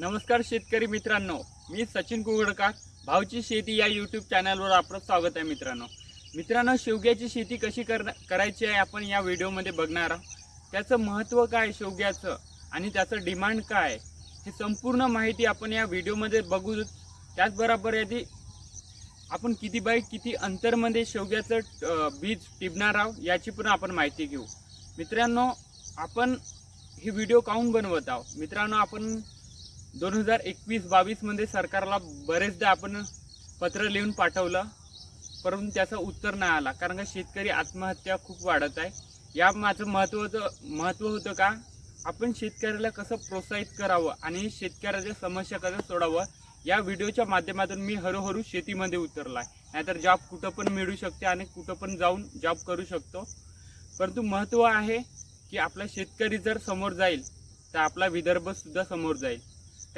नमस्कार शेतकरी मित्रांनो मी सचिन कुगडकर. भावची शेती या यूट्यूब चॅनलवर आपलं स्वागत आहे मित्रांनो. मित्रांनो शेवग्याची शेती कशी कर करायची आहे आपण या व्हिडिओमध्ये बघणार आहोत. त्याचं महत्त्व काय शेवग्याचं आणि त्याचं डिमांड काय हे संपूर्ण माहिती आपण या व्हिडिओमध्ये बघू त्याचबरोबर यादी आपण किती बाय किती अंतरमध्ये शेवग्याचं बीज टिपणार आहोत याची पण आपण माहिती घेऊ. मित्रांनो आपण हे व्हिडिओ काहून बनवत आहोत? मित्रांनो आपण दोन हजार एकवीस बावीसमध्ये सरकारला बरेचदा आपण पत्र लिहून पाठवलं परंतु त्याचं उत्तर नाही आला. कारण का शेतकरी आत्महत्या खूप वाढत आहे. या माझं महत्त्वाचं महत्त्व होतं का? आपण शेतकऱ्याला कसं प्रोत्साहित करावं आणि शेतकऱ्याच्या समस्या कसं सोडावं या व्हिडिओच्या माध्यमातून मी हळूहळू शेतीमध्ये उतरला आहे नाहीतर जॉब कुठं पण मिळू शकते आणि कुठं पण जाऊन जॉब करू शकतो. परंतु महत्त्व आहे की आपला शेतकरी जर समोर जाईल तर आपला विदर्भसुद्धा समोर जाईल.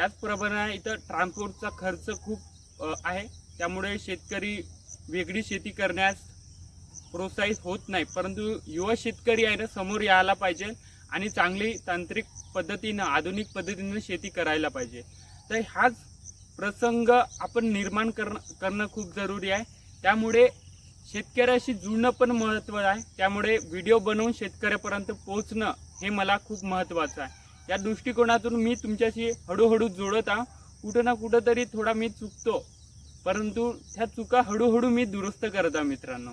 त्याचप्रमाणे इथं ट्रान्सपोर्टचा खर्च खूप आहे. त्यामुळे शेतकरी वेगळी शेती करण्यास प्रोत्साहित होत नाही. परंतु युवा शेतकरी आहे ना समोर यायला पाहिजे आणि चांगली तांत्रिक पद्धतीनं आधुनिक पद्धतीनं शेती करायला पाहिजे. तर हाच प्रसंग आपण निर्माण करणं करणं खूप जरुरी आहे. त्यामुळे शेतकऱ्याशी जुळणं पण महत्त्वाचं आहे. त्यामुळे व्हिडिओ बनवून शेतकऱ्यापर्यंत पोहोचणं हे मला खूप महत्त्वाचं आहे. या दृष्टिकोनातून मी तुमच्याशी हळूहळू जोडत आहो. कुठं ना कुठं तरी थोडा मी चुकतो. परंतु त्या चुका हळूहळू मी दुरुस्त करत आहे मित्रांनो.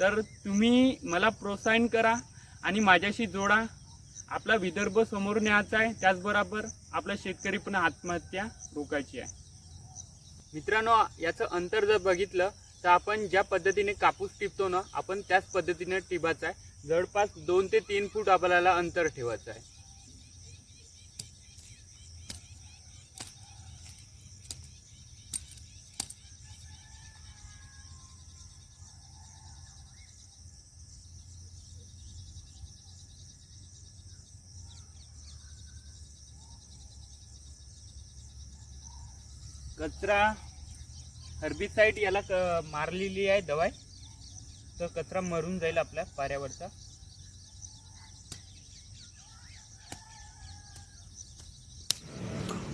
तर तुम्ही मला प्रोत्साहन करा आणि माझ्याशी जोडा. आपला विदर्भ समोर न्यायचा आहे. त्याचबरोबर आपला शेतकरी पण आत्महत्या रोखायची आहे. मित्रांनो याचं अंतर जर बघितलं तर आपण ज्या पद्धतीने कापूस टिपतो ना आपण त्याच पद्धतीने टिपायचं आहे. जवळपास दोन ते तीन फूट आपल्याला अंतर ठेवायचं आहे. कचरा हर्बिसाईड याला क- मारलेली आहे दवाई. तर कचरा मरून जाईल आपल्या पाऱ्यावरचा.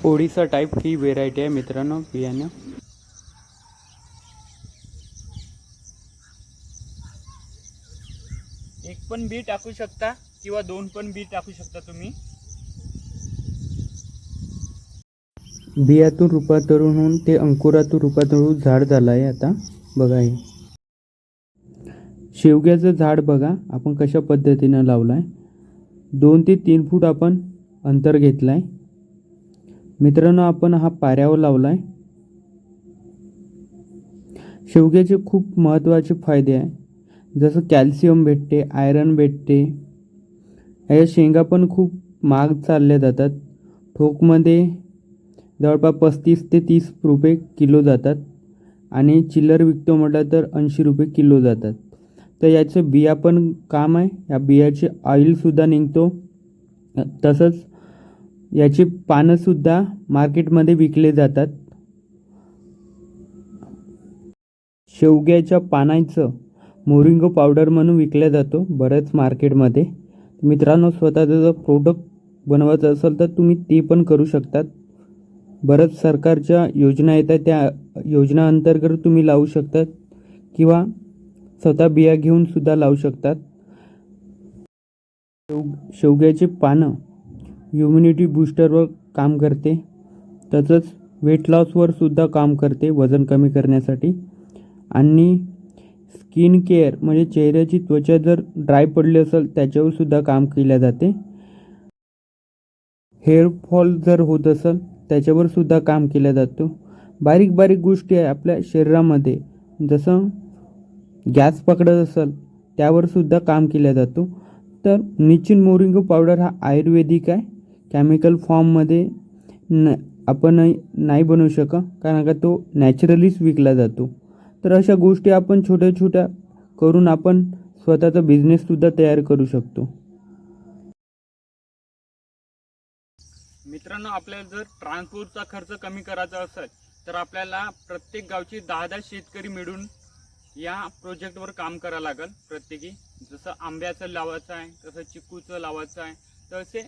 ओडिसा टाईप ही व्हेरायटी आहे मित्रांनो बियाणं. एक पण बी टाकू शकता किंवा दोन पण बी टाकू शकता तुम्ही. बियातून रूपांतरून होऊन ते अंकुरातून रूपांतरून होऊन झाड झालं आहे आता. बघा हे. शेवग्याचं झाड बघा आपण कशा पद्धतीनं लावलं आहे दोन ते तीन फूट आपण अंतर घेतलं आहे मित्रांनो आपण हा पाऱ्यावर लावला आहे शेवग्याचे खूप महत्त्वाचे फायदे आहे. जसं कॅल्शियम भेटते आयरन भेटते. या शेंगा पण खूप महाग चालल्या जातात. ठोकमध्ये जवळपास पस्तीस ते तीस रुपये किलो जातात. आणि चिल्लर विकतो म्हटलं तर ऐंशी रुपये किलो जातात. तर याचं बिया पण काम आहे. या बियाचे ऑइलसुद्धा निघतो. तसंच याची पानंसुद्धा मार्केटमध्ये विकले जातात. शेवग्याच्या पानांचं मोरिंगो पावडर म्हणून विकल्या जातो बऱ्याच मार्केटमध्ये. मित्रांनो स्वतःचं जर प्रोडक्ट बनवायचं असेल तर तुम्ही ते पण करू शकतात. बरंच सरकारच्या योजना येतात. त्या योजना अंतर्गत तुम्ही लावू शकतात किंवा स्वतः बिया घेऊन सुद्धा लावू शकतात. शेव शेवग्याचे पानं इम्युनिटी बूस्टरवर काम करते. तसंच वेट लॉसवर सुद्धा काम करते वजन कमी करण्यासाठी. आणि स्किन केअर म्हणजे चेहऱ्याची त्वचा जर ड्राय पडली असेल त्याच्यावर सुद्धा काम केल्या जाते. हेअर फॉल जर होत असेल त्याच्यावर सुद्धा काम केला जातो. बारीक बारीक गोष्टी आहे आपल्या शरीरामध्ये. जसं गॅस पकडत असेल त्यावर सुद्धा काम केला जातो. तर निचिन मोरिंगो पावडर हा आयुर्वेदिक आहे. केमिकल फॉर्ममध्ये न आपण नाही बनवू शकत कारण का तो नॅचरलीच विकला जातो. तर अशा गोष्टी आपण छोट्या छोट्या करून आपण स्वतःचा बिझनेससुद्धा तयार करू शकतो. मित्रांनो आपल्याला जर ट्रान्सपोर्टचा खर्च कमी करायचा असेल तर आपल्याला प्रत्येक गावची दहा दहा शेतकरी मिळून या प्रोजेक्टवर काम करावं लागेल. प्रत्येकी जसं आंब्याचं लावायचं आहे तसं चिकूचं लावायचं आहे तर असे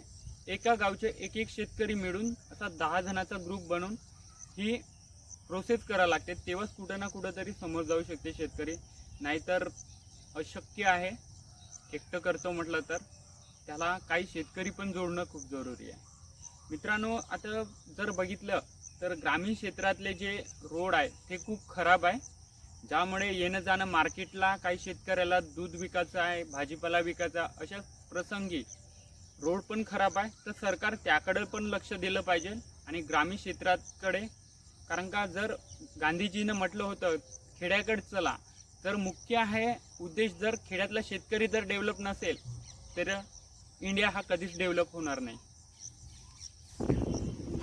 एका गावचे एक एक शेतकरी मिळून असा दहा जणाचा ग्रुप बनवून ही प्रोसेस करावं लागते. तेव्हाच कुठं ना कुठं तरी समोर जाऊ शकते शेतकरी. नाहीतर अशक्य आहे. एकटं करतो म्हटलं तर त्याला काही शेतकरी पण जोडणं खूप जरुरी आहे. मित्रांनो आता जर बघितलं तर ग्रामीण क्षेत्रातले जे रोड आहे ते खूप खराब आहे. ज्यामुळे येणं जाणं मार्केटला काही शेतकऱ्याला दूध विकायचं आहे भाजीपाला विकायचा अशा प्रसंगी रोड पण खराब आहे. तर सरकार त्याकडे पण लक्ष दिलं पाहिजे आणि ग्रामीण क्षेत्राकडे कारण का जर गांधीजीनं म्हटलं होतं खेड्याकडे चला. तर मुख्य आहे उद्देश जर खेड्यातला शेतकरी जर डेव्हलप नसेल तर इंडिया हा कधीच डेव्हलप होणार नाही.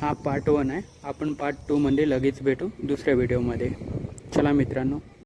हा पार्ट वन आहे. आपण पार्ट टूमध्ये लगेच भेटू दुसऱ्या व्हिडिओमध्ये चला मित्रांनो.